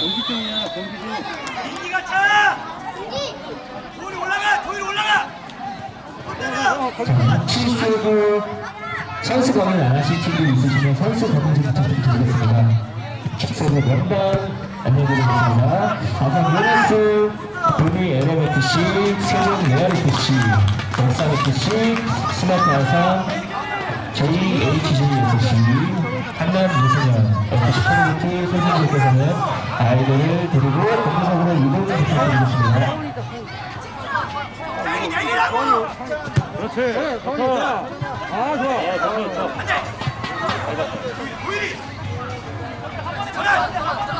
공기증이야, 공기증. 인기가 차! 도일 올라가! 도일 올라가! 치수고 선수 검은 안 하실 팀이 있으시면 선수 검은 좀 부탁드리겠습니다. 축소부 명단 안내드리겠습니다. 아산 요네스, 도미 LMFC, 세종 레알FC, 역산FC, 스마트 아산, JHJFC, 한남 유소년, FC 커뮤니티 선생님께서는 아이들을 데리고 공부석으로 이동 좀 부탁드리겠습니다. 그렇지. 아, 좋아. 아, 좋아, 좋아. 도일이! 전화!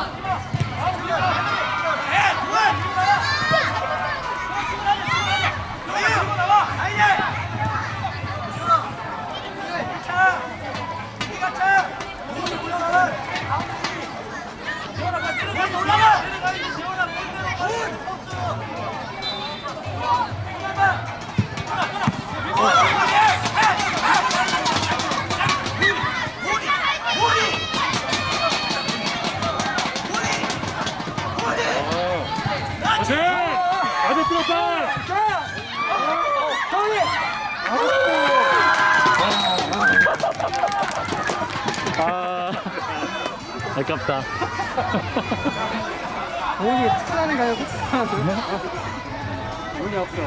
그렇지. 아주 들었다. 아, 아깝다. 오이 특산이 가요 특산 운이 없어.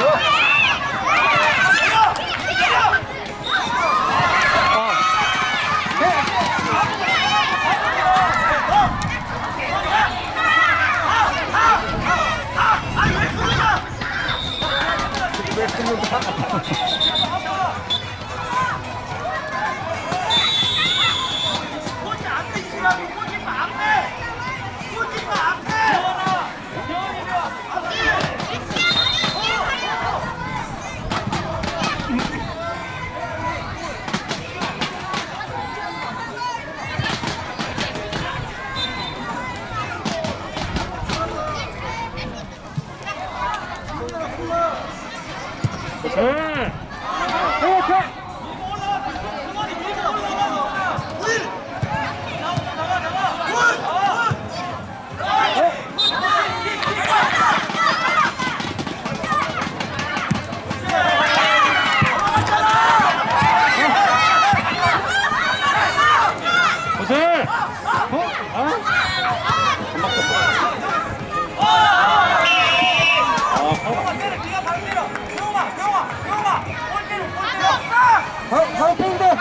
Oh. 때려! 바로 팽다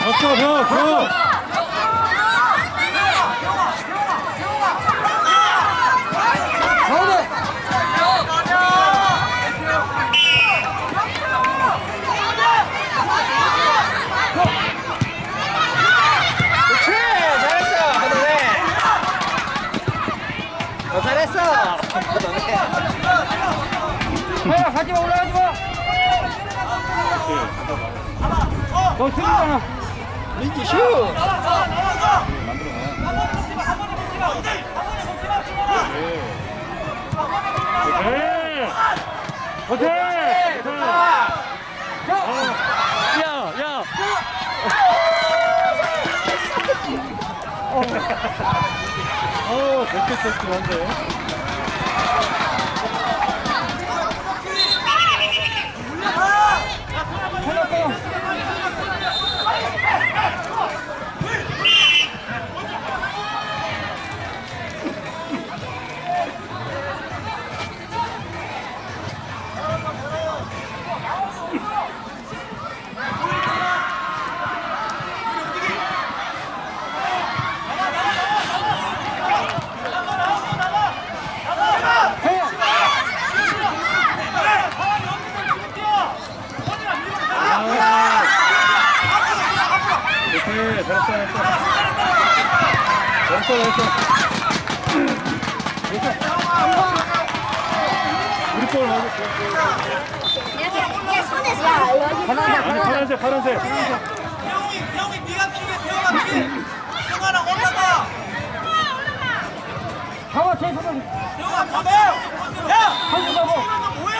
벽쳐, 벽, 벽. 너 죽이잖아. 민지 슛. 네. 오케이. 야, 야. 어, 몇개 쳤는데. 잘했어, 잘했어. 잘했어, 잘했어. 우리 볼 맞았어. 아니, 파란색, 파란색. 태용이 태용이 네가 뛰게 태용아 뛰게 승환아 올라가 가만 제 손을 태용아 가봐 야 가보. 너 뭐해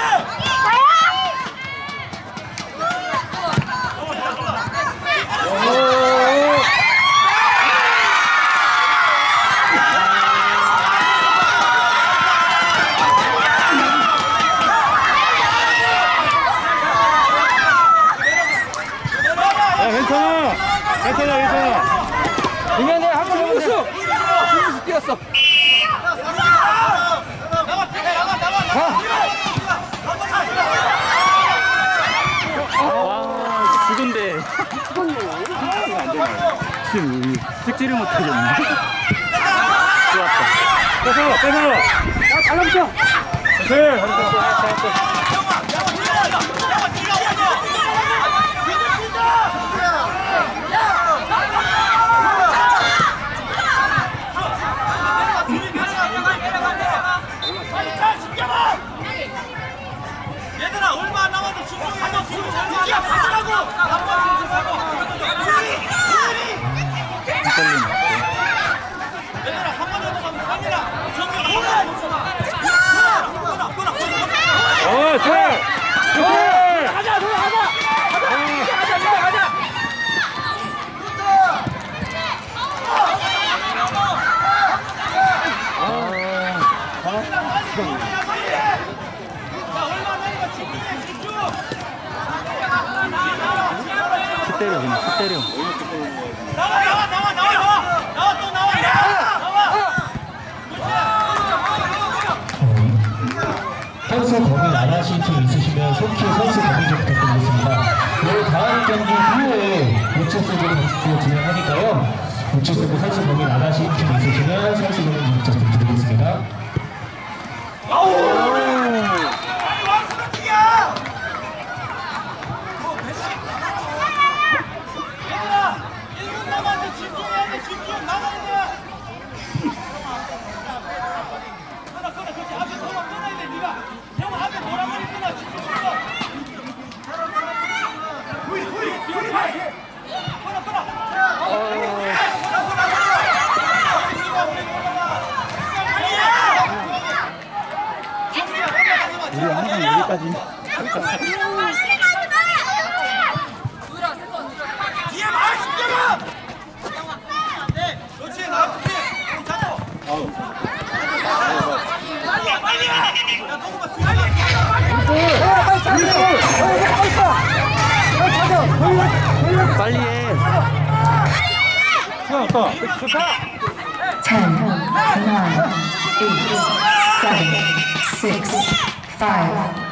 오, 야, 괜찮아. 괜찮아, 괜찮아. 이면에 한번 죽었어. 죽었어 뛰었어. 와 죽은데. 지금 찍지를 못하겠네. 좋았다. 뺏어, 뺏어. 야 달라붙어. 오케이, 잘했어. 때려 그냥 슛 때려. 나와 나와 나와 나와 나와 나와 또 나와 나와 선수 범위 나가신 팀 있으시면 속히 선수 범위 좀 부탁드리겠습니다. 네, 다음 경기 후에 우체국으로 경기 진행하니까요. 우체국 선수 범위 나가신 팀 있으시면 선수 범위 좀 부탁드리겠습니다. 얘들아 1분 남았는데 집중해야 돼 집중 나가야 돼 끊어 끊어 그렇지 앞에 돌아 끊어야 돼 네가 형 앞에 돌아버리 끊어 집중해서 후이 후이 후이 끊어 끊어 우리 항상 여기까지. 뒤에 말 시켜라 그렇지 나한테 잡고 빨리 빨리 야 동구가 수비 빨리 해. 수고하셨다. 10, 9, 8, 7, 6,